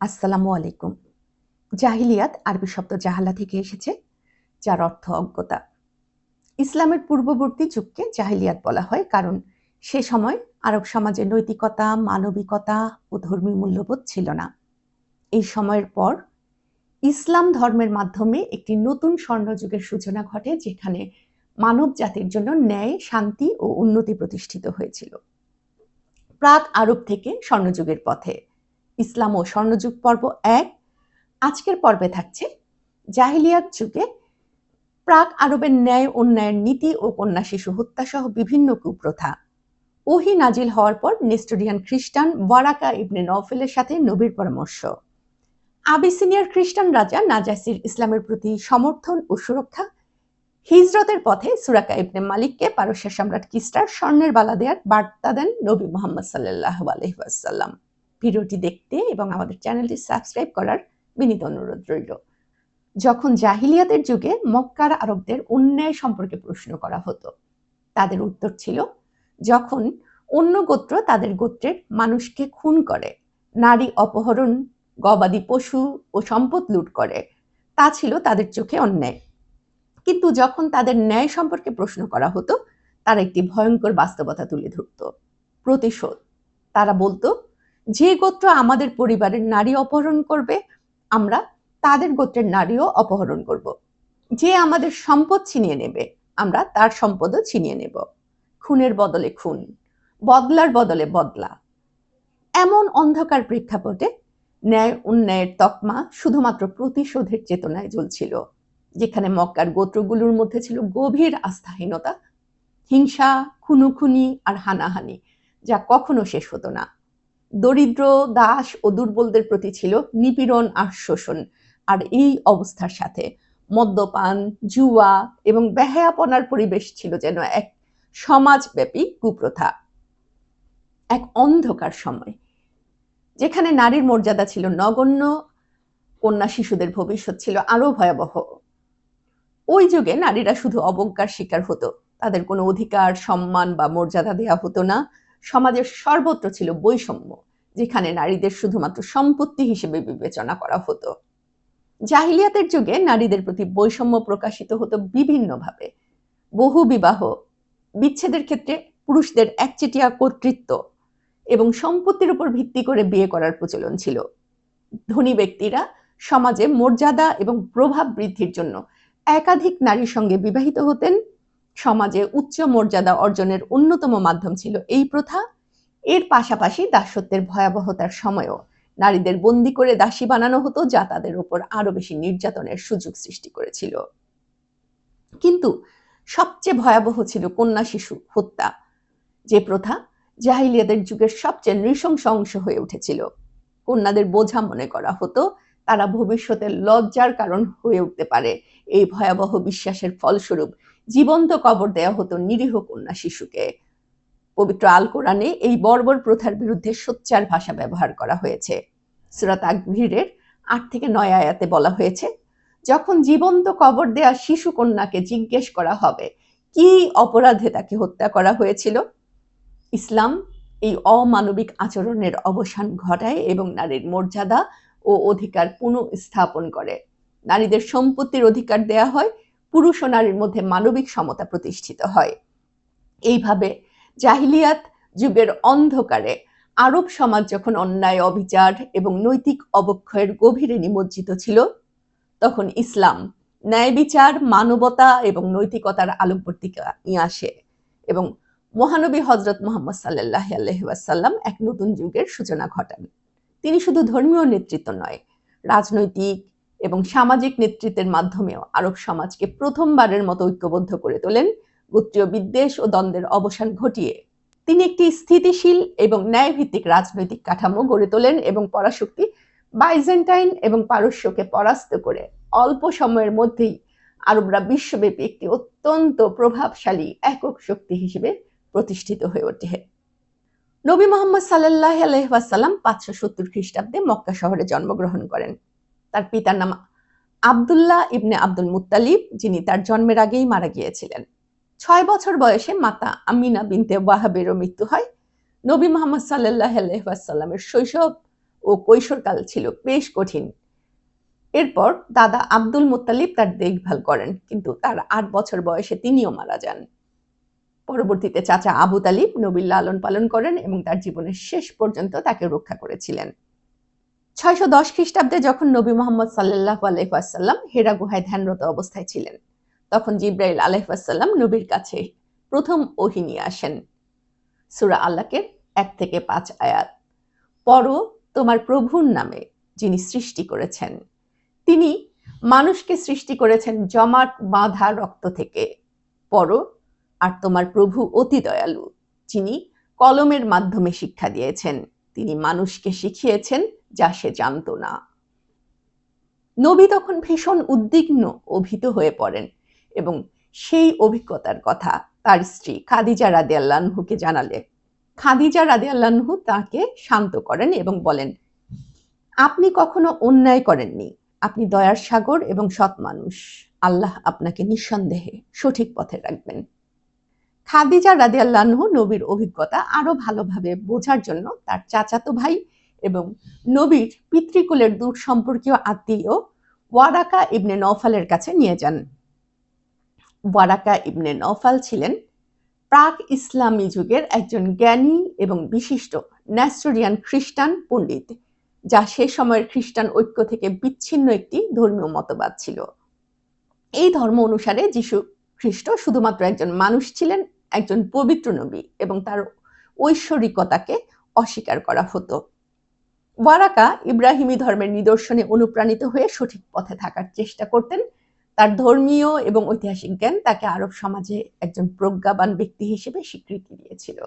আসসালামু আলাইকুম। জাহিলিয়াত আরবি শব্দ জাহালা থেকে এসেছে, যার অর্থ অজ্ঞতা। ইসলামের পূর্ববর্তী যুগকে জাহিলিয়াত বলা হয় কারণ সে সময় আরব সমাজে নৈতিকতা, মানবিকতা ও ধর্মীয় মূল্যবোধ ছিল না। এই সময়ের পর ইসলাম ধর্মের মাধ্যমে একটি নতুন স্বর্ণযুগের সূচনা ঘটে, যেখানে মানব জাতির জন্য ন্যায়, শান্তি ও উন্নতি প্রতিষ্ঠিত হয়েছিল। প্রাক আরব থেকে স্বর্ণযুগের পথে ইসলাম ও স্বর্ণযুগ পর্ব এক। আজকের পর্বে থাকছে জাহিলিয়াত যুগে প্রাক আরবের ন্যায় অন্যায়ের নীতি ও কন্যা শিশু হত্যা সহ বিভিন্ন কুপ্রথা। ওহি নাজিল হওয়ার পর নেস্টোরিয়ান খ্রিস্টান ওয়ারাকা ইবনে নফেলের সাথে নবীর পরামর্শ। আবিসিনিয়ার খ্রিস্টান রাজা নাজাসির ইসলামের প্রতি সমর্থন ও সুরক্ষা। হিজরতের পথে সুরাকা ইবনে মালিককে পারস্য সম্রাট কিস্টার স্বর্ণের বালা দেওয়ার বার্তা দেন নবী মোহাম্মদ সাল্লাহ আলহিবাসাল্লাম ভিডিওটি দেখতে এবং আমাদের চ্যানেলটি সাবস্ক্রাইব করার বিনীত অনুরোধ রইল। যখন জাহিলিয়াতের যুগে মক্কার আরবদের অন্যায় সম্পর্কে প্রশ্ন করা হতো, তাদের উত্তর ছিল, যখন অন্য গোত্র তাদের গোত্রের মানুষকে খুন করে, নারী অপহরণ, গবাদি পশু ও সম্পদ লুট করে, তা ছিল তাদের চোখে অন্যায়। কিন্তু যখন তাদের ন্যায় সম্পর্কে প্রশ্ন করা হতো, তারা একটি ভয়ঙ্কর বাস্তবতা তুলে ধরত। প্রতিশোধ, তারা বলতো যে গোত্র আমাদের পরিবারের নারী অপহরণ করবে, আমরা তাদের গোত্রের নারীও অপহরণ করব। যে আমাদের সম্পদ ছিনিয়ে নেবে, আমরা তার সম্পদও ছিনিয়ে নেব। খুনের বদলে খুন, বদলার বদলে বদলা। এমন অন্ধকার প্রেক্ষাপটে ন্যায় উন্নয়ের তকমা শুধুমাত্র প্রতিশোধের চেতনায় জ্বলছিল, যেখানে মক্কার গোত্রগুলোর মধ্যে ছিল গভীর আস্থাহীনতা, হিংসা, খুনুখুনি আর হানাহানি, যা কখনো শেষ হতো না। দরিদ্র, দাস ও দুর্বলদের প্রতি ছিল নিপীড়ন আর শোষণ। আর এই অবস্থার সাথে মদ্যপান, জুয়া এবং বেহায়াপনার পরিবেশ ছিল যেন এক সমাজব্যাপী কুপ্রথা। এক অন্ধকার সময়, যেখানে নারীর মর্যাদা ছিল নগণ্য, কন্যা শিশুদের ভবিষ্যৎ ছিল আরও ভয়াবহ। ওই যুগে নারীরা শুধু অবজ্ঞার শিকার হতো, তাদের কোনো অধিকার, সম্মান বা মর্যাদা দেওয়া হতো না। সমাজের সর্বত্র ছিল বৈষম্য। যেখানে নারীদের শুধুমাত্র সম্পত্তি হিসেবে বিবেচনা করা হতো। জাহিলিয়াতের যুগে নারীদের প্রতি বৈষম্য প্রকাশিত হতো বিভিন্নভাবে। বহু বিবাহ, বিচ্ছেদের ক্ষেত্রে পুরুষদের একচেটিয়া কর্তৃত্ব এবং সম্পত্তির উপর ভিত্তি করে বিয়ে করার প্রচলন ছিল। ধনী ব্যক্তিরা সমাজে মর্যাদা এবং প্রভাব বৃদ্ধির জন্য একাধিক নারীর সঙ্গে বিবাহিত হতেন। সমাজে উচ্চ মর্যাদা অর্জনের অন্যতম মাধ্যম ছিল এই প্রথা। এর পাশাপাশি দাসত্বের ভয়াবহতার সময়ও। নারীদের বন্দি করে দাসী বানানো হতো যা তাদের উপর আরও বেশি নির্যাতনের সুযোগ সৃষ্টি করেছিল। কিন্তু সবচেয়ে ভয়াবহ ছিল কন্যা শিশু হত্যা, যে প্রথা জাহিলিয়াদের যুগের সবচেয়ে নৃশংস অংশ হয়ে উঠেছিল। কন্যাদের বোঝা মনে করা হতো, তারা ভবিষ্যতে লজ্জার কারণ হয়ে উঠতে পারে। এই ভয়াবহ বিশ্বাসের ফলস্বরূপ জীবন্ত কবর দেওয়া হতো নিরীহ কন্যা শিশুকে। পবিত্র আল কোরআনে এই বর্বর প্রথার বিরুদ্ধে সোচ্চার ভাষা ব্যবহার করা হয়েছে। সুরাত আকভিরের আট থেকে নয় আয়াতে বলা হয়েছে, যখন জীবন্ত কবর দেয়া শিশু কন্যাকে জিজ্ঞেস করা হবে, কি অপরাধে তাকে হত্যা করা হয়েছিল? ইসলাম এই অমানবিক আচরণের অবসান ঘটায় এবং নারীর মর্যাদা ও অধিকার পুনঃস্থাপন করে। নারীদের সম্পত্তির অধিকার দেয়া হয়, পুরুষ ও নারীর মধ্যে মানবিক সমতা প্রতিষ্ঠিত হয়। এইভাবে জাহিলিয়াত যুগের অন্ধকারে আরব সমাজ যখন অন্যায়, অবিচার এবং নৈতিক অবক্ষয়ের গভীরে নিমজ্জিত ছিল, তখন ইসলাম ন্যায় বিচার, মানবতা এবং নৈতিকতার আলোকবর্তিকা নিয়ে আসে এবং মহানবী হজরত মোহাম্মদ সাল্লাহ আলহাসাল্লাম এক নতুন যুগের সূচনা ঘটান। তিনি শুধু ধর্মীয় নেতৃত্ব নয়, রাজনৈতিক এবং সামাজিক নেতৃত্বের মাধ্যমেও আরব সমাজকে প্রথমবারের মতো ঐক্যবদ্ধ করে তোলেন গোত্রীয় বিদ্বেষ ও দ্বন্দ্বের অবসান ঘটিয়ে। তিনি একটি স্থিতিশীল এবং ন্যায়ভিত্তিক রাজনৈতিক কাঠামো গড়ে তোলেন এবং পরাশক্তি বাইজেন্টাইন এবং পারস্যকে পরাস্ত করে। অল্প সময়ের মধ্যেই আরবরা বিশ্বব্যাপী একটি অত্যন্ত প্রভাবশালী একক শক্তি হিসেবে প্রতিষ্ঠিত হয়ে ওঠে। নবী মোহাম্মদ সাল্লাহ আলহাসাল্লাম পাঁচশো সত্তর খ্রিস্টাব্দে মক্কা শহরে জন্মগ্রহণ করেন। তার পিতার নাম আবদুল্লাহ ইবনে আব্দুল মুতালিব যিনি তার জন্মের আগেই মারা গিয়েছিলেন। ছয় বছর বয়সে মাতা আমিনা বিনতে ওয়াহাবেরও মৃত্যু হয়। নবী মোহাম্মদ সাল্লাহ আলহাসাল্লামের শৈশব ও কৈশোরকাল ছিল বেশ কঠিন। এরপর দাদা আব্দুল মুত্তালিব তার দেখভাল করেন, কিন্তু তার আট বছর বয়সে তিনিও মারা যান। পরবর্তীতে চাচা আবু তালিব নবীর লালন পালন করেন এবং তার জীবনের শেষ পর্যন্ত তাকে রক্ষা করেছিলেন। ছয়শো দশ খ্রিস্টাব্দে যখন নবী মোহাম্মদ সাল্লাহ আলহাসাল্লাম হেরা গুহায় ধ্যানরত অবস্থায় ছিলেন তখন জিব্রাইল আলহাসাল্লাম নবীর কাছে প্রথম ওহি নিয়ে আসেন। সুরা আল্লাহকে এক থেকে পাঁচ আয়াত। পর তোমার প্রভুর নামে যিনি সৃষ্টি করেছেন, তিনি মানুষকে সৃষ্টি করেছেন জমাট বাঁধা রক্ত থেকে। পর আর তোমার প্রভু অতি দয়ালু, যিনি কলমের মাধ্যমে শিক্ষা দিয়েছেন, তিনি মানুষকে শিখিয়েছেন যা সে জানত না। নবী তখন ভীষণ উদ্বিগ্ন ও ভীত হয়ে পড়েন। এবং সেই অভিজ্ঞতার কথা তার স্ত্রী খাদিজা রাদে আল্লাহকে জানালে। খাদিজা রাদে আল্লাহু তাকে শান্ত করেন এবং বলেন, আপনি কখনো অন্যায় করেননি। আপনি দয়ার সাগর এবং সৎ মানুষ। আল্লাহ আপনাকে নিঃসন্দেহে সঠিক পথে রাখবেন। খাদিজা রাদে আল্লাহু নবীর অভিজ্ঞতা আরও ভালোভাবে বোঝার জন্য তার চাচাতো ভাই এবং নবীর পিতৃকুলের দূর সম্পর্কীয় আত্মীয় ওয়ারাকা ইবনে নৌফালের কাছে নিয়ে যান। ওয়ারাকা ইবনে নৌফাল ছিলেন। প্রাক ইসলামী যুগের একজন জ্ঞানী এবং বিশিষ্ট ন্যাস্টোরিয়ান খ্রিস্টান পণ্ডিত, যা সে সময়ের খ্রিস্টান ঐক্য থেকে বিচ্ছিন্ন একটি ধর্মীয় মতবাদ ছিল। এই ধর্ম অনুসারে যিশু খ্রিস্ট শুধুমাত্র একজন মানুষ ছিলেন, একজন পবিত্র নবী এবং তার ঐশ্বরিকতাকে অস্বীকার করা হতো। ওয়ারাকা ইব্রাহিমী ধর্মের নিদর্শনে অনুপ্রাণিত হয়ে সঠিক পথে থাকার চেষ্টা করতেন তার ধর্মীয় এবং ঐতিহাসিক জ্ঞান তাকে আরব সমাজে একজন প্রজ্ঞাবান ব্যক্তি হিসেবে স্বীকৃতি দিয়েছিল।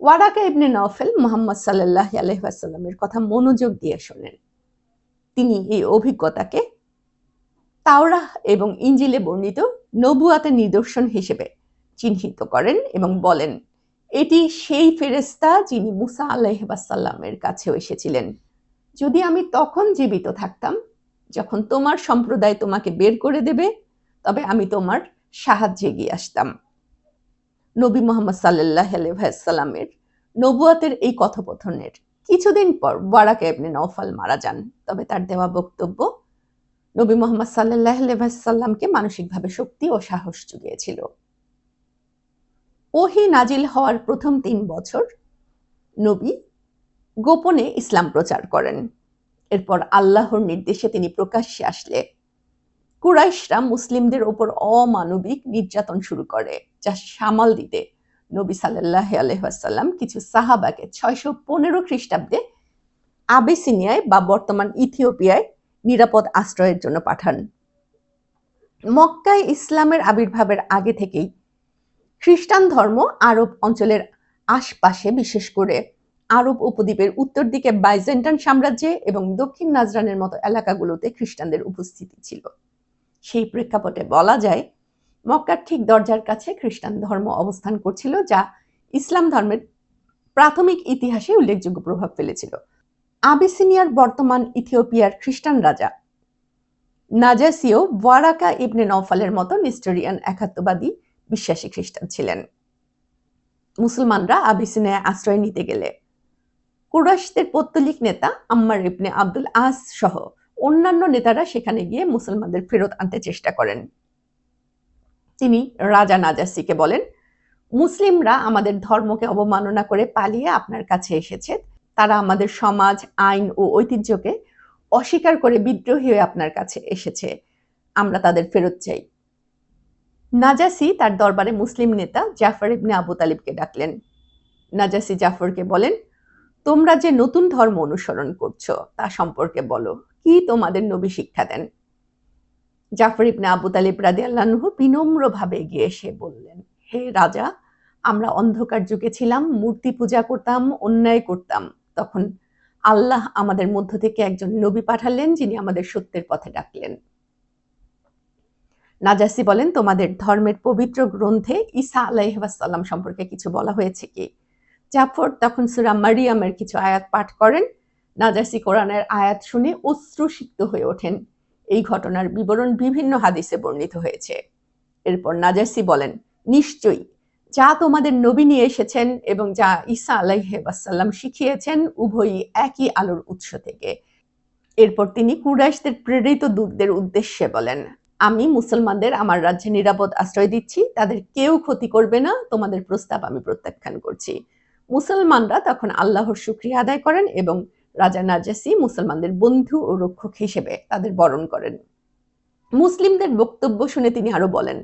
ওয়ারাকা ইবনে নফেল মোহাম্মদ সাল্লাহ আলহামের কথা মনোযোগ দিয়ে শোনেন। তিনি এই অভিজ্ঞতাকে তাওরাহ এবং ইঞ্জিলে বর্ণিত নবুয়াতের নিদর্শন হিসেবে চিহ্নিত করেন এবং বলেন, এটি সেই ফেরেস্তা যিনি মুসা আলাইহাসাল্লামের কাছেও এসেছিলেন। যদি আমি তখন জীবিত থাকতাম যখন তোমার সম্প্রদায় তোমাকে বের করে দেবে, তবে আমি তোমার সাহায্যে গিয়ে আসতাম। নবী মোহাম্মদ সাল্লাহ আলহামের নবুয়াতের এই কথোপথনের কিছুদিন পর বারাক এবনে নৌফাল মারা যান। তবে তার দেওয়া বক্তব্য নবী মোহাম্মদ সাল্লাহ আলহামকে মানসিকভাবে শক্তি ও সাহস জুগিয়েছিল। ওহি নাজিল হওয়ার প্রথম তিন বছর নবী গোপনে ইসলাম প্রচার করেন। এরপর আল্লাহর নির্দেশে তিনি প্রকাশ্যে আসলে। কুরাইশরা মুসলিমদের ওপর অমানবিক নির্যাতন শুরু করে, যা সামাল দিতে নবী সাল্লাহ আলহাসাল্লাম কিছু সাহাবাকে ছয়শো পনেরো খ্রিস্টাব্দে আবেসিনিয়ায় বা বর্তমান ইথিওপিয়ায় নিরাপদ আশ্রয়ের জন্য পাঠান। মক্কায় ইসলামের আবির্ভাবের আগে থেকেই খ্রিস্টান ধর্ম আরব অঞ্চলের আশপাশে বিশেষ করে আরব উপদ্বীপের উত্তর দিকে বাইজেন্টান সাম্রাজ্যে এবং দক্ষিণ নাজরানের মতো এলাকাগুলোতে খ্রিস্টানদের উপস্থিতি ছিল। সেই প্রেক্ষাপটে বলা যায়, মক্কার ঠিক দরজার কাছে খ্রিস্টান ধর্ম অবস্থান করছিল, যা ইসলাম ধর্মের প্রাথমিক ইতিহাসে উল্লেখযোগ্য প্রভাব ফেলেছিল। আবিসিনিয়ার বর্তমান ইথিওপিয়ার খ্রিস্টান রাজা নাজাসিও ওয়ারাকা ইবনে নওফালের মতো নিস্টোরিয়ান একাত্মবাদী বিশ্বাসী খ্রিস্টান ছিলেন। মুসলমানরা আবিসিনিয়ায় আশ্রয় নিতে গেলে কুরাশদের পত্তলিক নেতা আম্মার ইবনে আব্দুল আস সহ অন্যান্য নেতারা সেখানে গিয়ে মুসলমানদের ফেরত আনতে চেষ্টা করেন। তিনি রাজা নাজাসিকে বলেন, মুসলিমরা আমাদের ধর্মকে অবমাননা করে পালিয়ে আপনার কাছে এসেছে। তারা আমাদের সমাজ, আইন ও ঐতিহ্যকে অস্বীকার করে বিদ্রোহী হয়ে আপনার কাছে এসেছে। আমরা তাদের ফেরত চাই। নাজাসি তার দরবারে মুসলিম নেতা জাফর ইবনে আবু তালিবকে ডাকলেন। নাজাসি জাফরকে বলেন তোমরা যে নতুন ধর্ম অনুসরণ করছ তা সম্পর্কে বলো। কি তোমাদের নবী শিক্ষা দেন? জাফর ইবনে আবু তালিব রাদি আল্লাহ বিনম্রভাবে গিয়ে এসে বললেন, হে রাজা, আমরা অন্ধকার যুগে ছিলাম, মূর্তি পূজা করতাম, অন্যায় করতাম। তখন আল্লাহ আমাদের মধ্য থেকে একজন নবী পাঠালেন, যিনি আমাদের সত্যের পথে ডাকলেন। নাজাসি বলেন, তোমাদের ধর্মের পবিত্র গ্রন্থে ঈসা আলাইহাসাল্লাম সম্পর্কে কিছু বলা হয়েছে কি? জাফর তখন সুরা মারিয়ামের কিছু আয়াত পাঠ করেন। নাজাসি কোরআনের আয়াত শুনে অশ্রুসিক্ত হয়ে ওঠেন। এই ঘটনার বিবরণ বিভিন্ন হাদিসে বর্ণিত হয়েছে। এরপর নাজাসি বলেন, নিশ্চয়ই, যা তোমাদের নবী নিয়ে এসেছেন এবং যা ঈসা আলাইহাসাল্লাম শিখিয়েছেন উভয়ই একই আলোর উৎস থেকে। এরপর তিনি কুরাইশদের প্রেরিত দূতদের উদ্দেশ্যে বলেন, আমি মুসলমানদের আমার রাজ্যে নিরাপদ আশ্রয় দিচ্ছি, তাদের কেউ ক্ষতি করবে না, তোমাদের প্রস্তাব আমি প্রত্যাখ্যান করছি। মুসলমানরা তখন আল্লাহর শুক্রিয়া আদায় করেন এবং রাজা নাজাসি মুসলমানদের বন্ধু ও রক্ষক হিসেবে তাদের বরণ করেন। মুসলিমদের বক্তব্য শুনে তিনি আরও বলেন,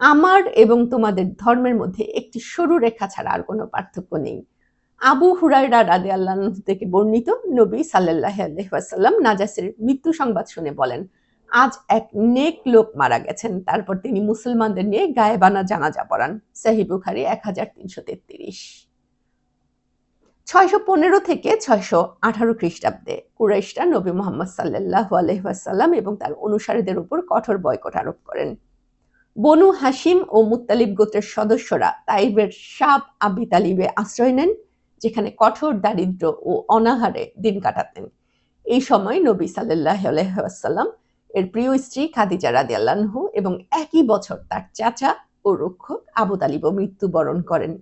আমার এবং তোমাদের ধর্মের মধ্যে একটি সরু রেখা ছাড়া আর কোনো পার্থক্য নেই। আবু হুরাইরা রাদে আল্লাহ থেকে বর্ণিত নবী সাল্লাহ আলহাম নাজাসের মৃত্যু সংবাদ শুনে বলেন, আজ এক নেক লোক মারা গেছেন। তারপর তিনি মুসলমানদের নিয়ে গায়েবানা জানাজা পড়ান। সাহি বুখারি এক হাজার তিনশো তেত্রিশ। ছয়শো পনেরো থেকে ছয়শো আঠারো খ্রিস্টাব্দে কুরাইশরা নবী মোহাম্মদ সাল্লাহ আলহাসাল্লাম এবং তার অনুসারীদের উপর কঠোর বয়কট আরোপ করেন। বনু হাসিম ও মুত্তালিব গোত্রের সদস্যরা তাইবের সাব আবি তালিবে আশ্রয় নেন, যেখানে কঠোর দারিদ্র ও অনাহারে দিন কাটাতেন। এই সময় নবী সাল্লাহ আলহাসাল্লাম এর প্রিয় স্ত্রী খাদিজা রাদি আল্লাহু এবং একই বছর তার চাচা ও রক্ষক আবু তালিবও মৃত্যুবরণ করেন।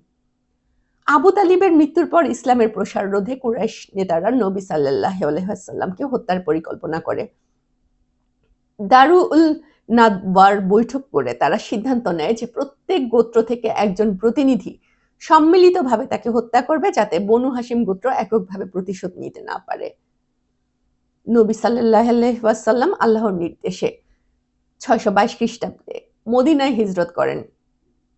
আবু তালিবের মৃত্যুর পর ইসলামের প্রসার রোধে কুরাইশ নেতারা নবী সাল্লাহ হত্যার পরিকল্পনা করে। দারুল নাদবার বৈঠক করে তারা সিদ্ধান্ত নেয় যে প্রত্যেক গোত্র থেকে একজন প্রতিনিধি সম্মিলিতভাবে তাকে হত্যা করবে যাতে বনু হাসিম গোত্র এককভাবে প্রতিশোধ নিতে না পারে। নবী সাল্লাহ আলহাসাল্লাম আল্লাহর নির্দেশে ছয়শো বাইশ খ্রিস্টাব্দে মদিনায় হিজরত করেন।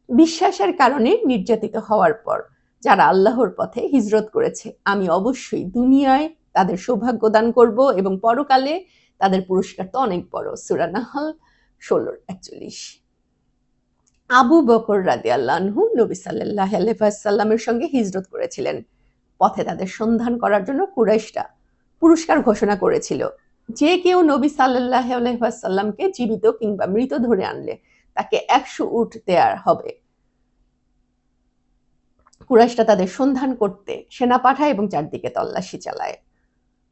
বিশ্বাসের কারণে নির্যাতিত হওয়ার পর যারা আল্লাহর পথে হিজরত করেছে। আমি অবশ্যই দুনিয়ায় তাদের সৌভাগ্য দান করব এবং পরকালে তাদের পুরস্কার তো অনেক বড়। সুরানাহাল ষোলোর একচল্লিশ। আবু বকর রাদি আল্লাহু নবী সাল্লাহ আলহামের সঙ্গে হিজরত করেছিলেন। পথে তাদের সন্ধান করার জন্য কুরাইশরা পুরস্কার ঘোষণা করেছিল। যে কেউ নবী সাল্লাহ আলহাসাল্লামকে জীবিত কিংবা মৃত ধরে আনলে তাকে একশো উঠ দেওয়ার হবে। কুরাইশরা তাদের সন্ধান করতে সেনা পাঠায় এবং চারদিকে তল্লাশি চালায়।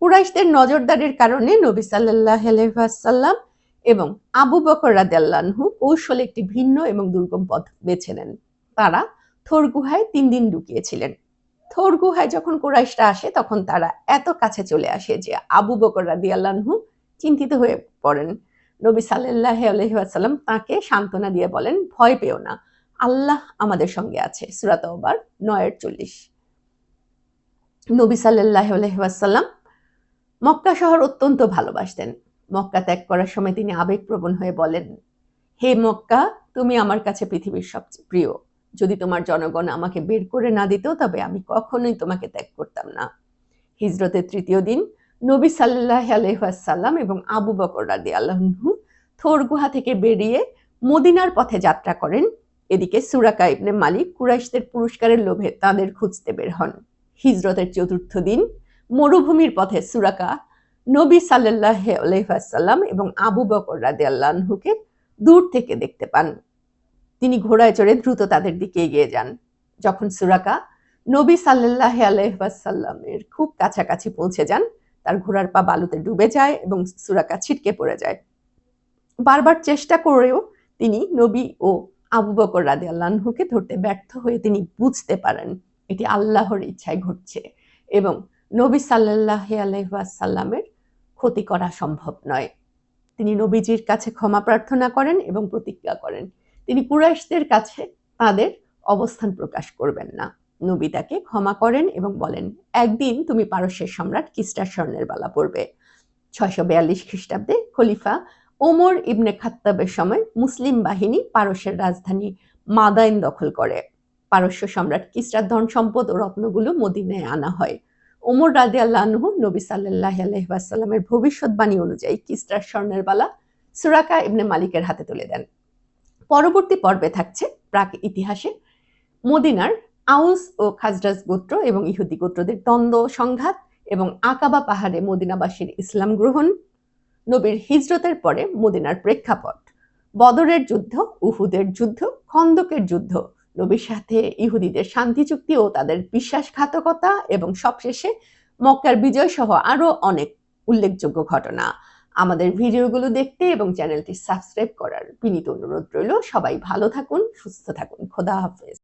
কুরাইশদের নজরদারির কারণে নবী সাল্লাহ আলহাসাল্লাম এবং আবু বকর রাদাল্লাহু কৌশলে একটি ভিন্ন এবং দুর্গম পথ বেছে নেন। তারা থোর গুহায় তিন দিন লুকিয়েছিলেন। থোর গুহায় যখন কুরাইশরা আসে, তখন তারা এত কাছে চলে আসে যে আবু বকর রাদি আল্লাহু চিন্তিত হয়ে পড়েন। নবী সাল্লাহ আলহিহাসাল্লাম তাকে সান্ত্বনা দিয়ে বলেন, ভয় পেও না। আল্লাহ আমাদের সঙ্গে আছে সুরাত ওবার নয়ের চল্লিশ। নবী সাল্লাহ আলহিহাসাল্লাম মক্কা শহর অত্যন্ত ভালোবাসতেন। মক্কা ত্যাগ করার সময় তিনি আবেগপ্রবণ হয়ে বলেন, হে মক্কা, তুমি আমার কাছে পৃথিবীর সবচেয়ে প্রিয়। যদি তোমার জনগণ আমাকে বের করে না দিত, তবে আমি কখনোই তোমাকে ত্যাগ করতাম না। হিজরতের তৃতীয় দিন নবী সাল্লাহ আলহাসাল্লাম এবং আবু বকর রাদি আল্লাহু থোর গুহা থেকে বেরিয়ে মদিনার পথে যাত্রা করেন। এদিকে সুরাকা ইবনে মালিক কুরাইশদের পুরস্কারের লোভে তাদের খুঁজতে বের হন। হিজরতের চতুর্থ দিন মরুভূমির পথে সুরাকা নবী সাল্লাহ আলহাসাল্লাম এবং আবু বকর রাদি আল্লাহকে দূর থেকে দেখতে পান। তিনি ঘোড়ায় চড়ে দ্রুত তাদের দিকে এগিয়ে যান। যখন সুরাকা নবী সাল্লাহ আলহাসাল্লামের খুব কাছাকাছি পৌঁছে যান, তার ঘোড়ার পা বালুতে ডুবে যায় এবং সুরাকা ছিটকে পড়ে যায়। বারবার চেষ্টা করেও তিনি নবী ও আবু বকর রাদে আল্লাহকে ধরতে ব্যর্থ হয়ে তিনি বুঝতে পারেন এটি আল্লাহর ইচ্ছায় ঘটছে এবং নবী সাল্লাহ আলহাসাল্লামের ক্ষতি করা সম্ভব নয়। তিনি নবীজির কাছে ক্ষমা প্রার্থনা করেন এবং প্রতিজ্ঞা করেন। তিনি কুরাইশদের কাছে তাদের অবস্থান প্রকাশ করবেন না। নবী তাকে ক্ষমা করেন এবং বলেন, একদিন তুমি পারস্যের সম্রাট কিস্টার স্বর্ণের বালা পড়বে ছয়শো বিয়াল্লিশ খ্রিস্টাব্দে খলিফা ওমর ইবনে খাত্তাবের সময় মুসলিম বাহিনী পারস্যের রাজধানী মাদাইন দখল করে। পারস্য সম্রাট কিসরার ধন সম্পদ ও রত্নগুলো মদিনায় আনা হয়। ওমর রাদে আল্লাহ নবী সাল্লাহ আলহাসাল্লামের ভবিষ্যৎবাণী অনুযায়ী কিসরার স্বর্ণের বালা সুরাকা ইবনে মালিকের হাতে তুলে দেন। পরবর্তী পর্বে থাকছে প্রাক ইতিহাসে মদিনার আউস ও খাজরাজ গোত্র এবং ইহুদি গোত্রদের দ্বন্দ্ব, সংঘাত এবং আকাবা পাহাড়ে মদিনাবাসীর ইসলাম গ্রহণ। নবীর হিজরতের পরে মদিনার প্রেক্ষাপট। বদরের যুদ্ধ, উহুদের যুদ্ধ, খন্দকের যুদ্ধ, নবীর সাথে ইহুদিদের শান্তি চুক্তি ও তাদের বিশ্বাসঘাতকতা এবং সবশেষে মক্কার বিজয় সহ আরও অনেক উল্লেখযোগ্য ঘটনা। আমাদের ভিডিওগুলো দেখতে এবং চ্যানেলটি সাবস্ক্রাইব করার বিনীত অনুরোধ রইল। সবাই ভালো থাকুন, সুস্থ থাকুন। খোদা হাফেজ।